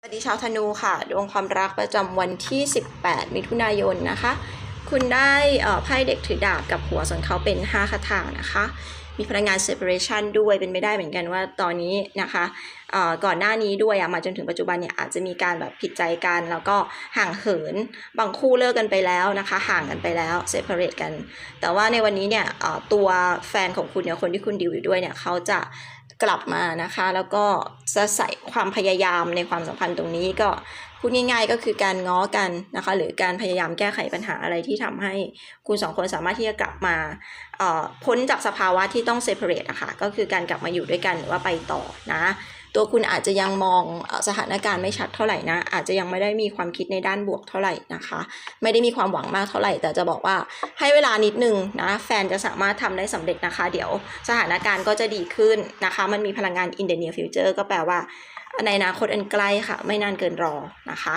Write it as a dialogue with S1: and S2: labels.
S1: สวัสดีชาวธนูค่ะ ดวงความรักประจำวันที่ 18 มิถุนายนนะคะ คุณได้ไพ่เด็กถือดาบกับหัวส่วนเขาเป็น 5 คาถานะคะ มีพลังงาน separation ด้วยเป็นไม่ได้เหมือนกันว่าตอนนี้นะคะก่อนหน้านี้ด้วยมาจนถึงปัจจุบันเนี่ยอาจจะมีการแบบผิดใจกัน แล้วก็ห่างเหินบางคู่เลิกกันไปแล้วนะคะ ห่างกันไปแล้ว separate กัน แต่ว่าในวันนี้เนี่ยตัวแฟนของคุณเนี่ยคนที่คุณดิวอยู่ด้วยเนี่ยเขาจะ กลับมานะคะ แล้วก็จะใส่ความพยายามในความสัมพันธ์ตรงนี้ก็พูดง่ายๆก็คือการง้อกันนะคะ หรือการพยายามแก้ไขปัญหาอะไรที่ทำให้คุณสองคนสามารถที่จะกลับมาเอ่อพ้นจากสภาวะที่ต้อง separate อะค่ะก็คือการกลับมาอยู่ด้วยกันหรือว่าไปต่อนะ ตัวคุณอาจจะยังมองสถานการณ์ไม่ชัดเท่าไหร่นะ อาจจะยังไม่ได้มีความคิดในด้านบวกเท่าไหร่นะคะ ไม่ได้มีความหวังมากเท่าไหร่ แต่จะบอกว่าให้เวลานิดนึงนะแฟนจะสามารถทำได้สำเร็จนะคะ เดี๋ยวสถานการณ์ก็จะดีขึ้นนะคะ มันมีพลังงาน in the near future ก็แปลว่า ในอนาคตอันใกล้ค่ะ ไม่นานเกินรอนะคะ